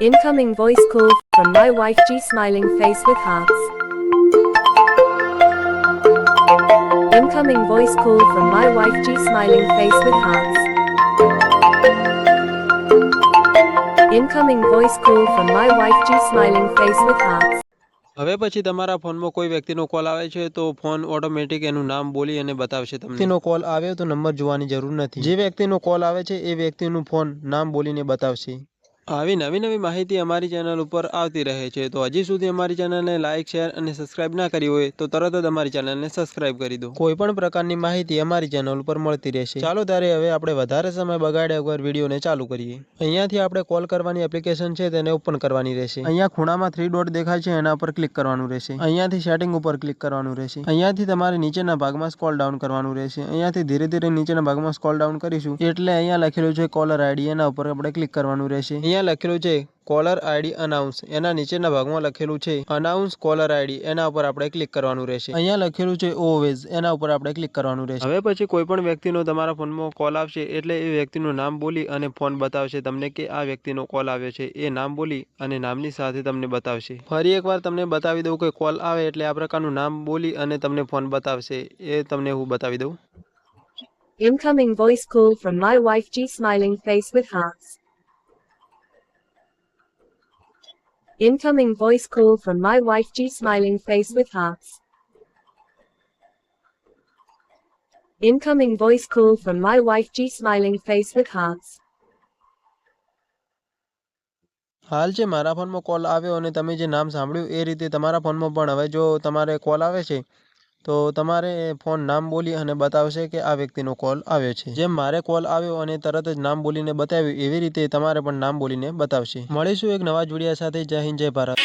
Incoming voice call from my wife G smiling face with hearts. Incoming voice call from my wife G smiling face with hearts. Incoming voice call from my wife G smiling face with hearts. હવે પછી તમારા ફોનમાં કોઈ વ્યક્તિનો call આવે છે તો phone automatic એનું નામ બોલી અને બતાવશે તમને વ્યક્તિનો કોલ આવ્યો તો નંબર જોવાની જરૂર નથી જે વ્યક્તિનો કોલ આવે છે એ વ્યક્તિનું ફોન નામ બોલીને બતાવશે આવી નવી નવી માહિતી અમારી ચેનલ ઉપર આવતી રહે છે. તો હજી સુધી અમારી ચેનલને લાઇક શેર અને સબસ્ક્રાઇબ ના કરી હોય તો તરત જ અમારી ચેનલને સબસ્ક્રાઇબ કરી દો. કોઈ પણ પ્રકારની માહિતી અમારી ચેનલ ઉપર મળતી રહેશે. ચાલો ત્યારે હવે આપણે વધારે સમય બગાડ્યા વગર વિડીયોને ચાલુ કરીએ. અહીંયાથી આપણે કોલ કરવાની એપ્લિકેશન છે તેને ઓપન કરવાની રહેશે. અહીંયા ખૂણામાં થ્રી ડોટ દેખાય છે, એના પર ક્લિક કરવાનું રહેશે. અહીંયાથી સેટિંગ ઉપર ક્લિક કરવાનું રહેશે. અહીંયાથી તમારે નીચેના ભાગમાં સ્કોલ ડાઉન કરવાનું રહેશે. અહીંયાથી ધીરે ધીરે નીચેના ભાગમાં સ્કોલ ડાઉન કરીશું એટલે અહીંયા લખેલું છે કોલર આઈડી એના ઉપર આપણે ક્લિક કરવાનું રહેશે. અહીંયા લખેલું છે કોલર આઈડી અનાઉન્સ એના નીચેના ભાગમાં લખેલું છે અનાઉન્સ કોલર આઈડી એના ઉપર આપણે ક્લિક કરવાનું રહેશે. અહીંયા લખેલું છે ઓવેઝ એના ઉપર આપણે ક્લિક કરવાનું રહેશે. હવે પછી કોઈ પણ વ્યક્તિનો તમારા ફોનમાં કોલ આવશે એટલે એ વ્યક્તિનું નામ બોલી અને ફોન બતાવશે તમને કે આ વ્યક્તિનો કોલ આવ્યો છે. એ નામ બોલી અને નામની સાથે તમને બતાવશે. ફરી એકવાર તમને બતાવી દઉં કે કોલ આવે એટલે આ પ્રકારનું નામ બોલી અને તમને ફોન બતાવશે. એ તમને હું બતાવી દઉં. Incoming voice call from my wife G smiling face with hearts. Incoming voice call from my wife G smiling face with hearts. Incoming voice call from my wife G smiling face with hearts. હાલ છે મારા ફોનમાં call આવ્યો અને તમે જે નામ સાંભળ્યું એ રીતે તમારા ફોનમાં પણ હવે જો તમારે કોલ આવે છે તો તમારે ફોન નામ બોલી અને બતાવશે કે આ વ્યક્તિનો કોલ આવ્યો છે. જેમ મારે કોલ આવ્યો અને તરત જ નામ બોલીને બતાવ્યું, એવી રીતે તમારે પણ નામ બોલીને બતાવશે. મળીશું એક નવા જોડિયા સાથે. જય હિન્દ, જય ભારત.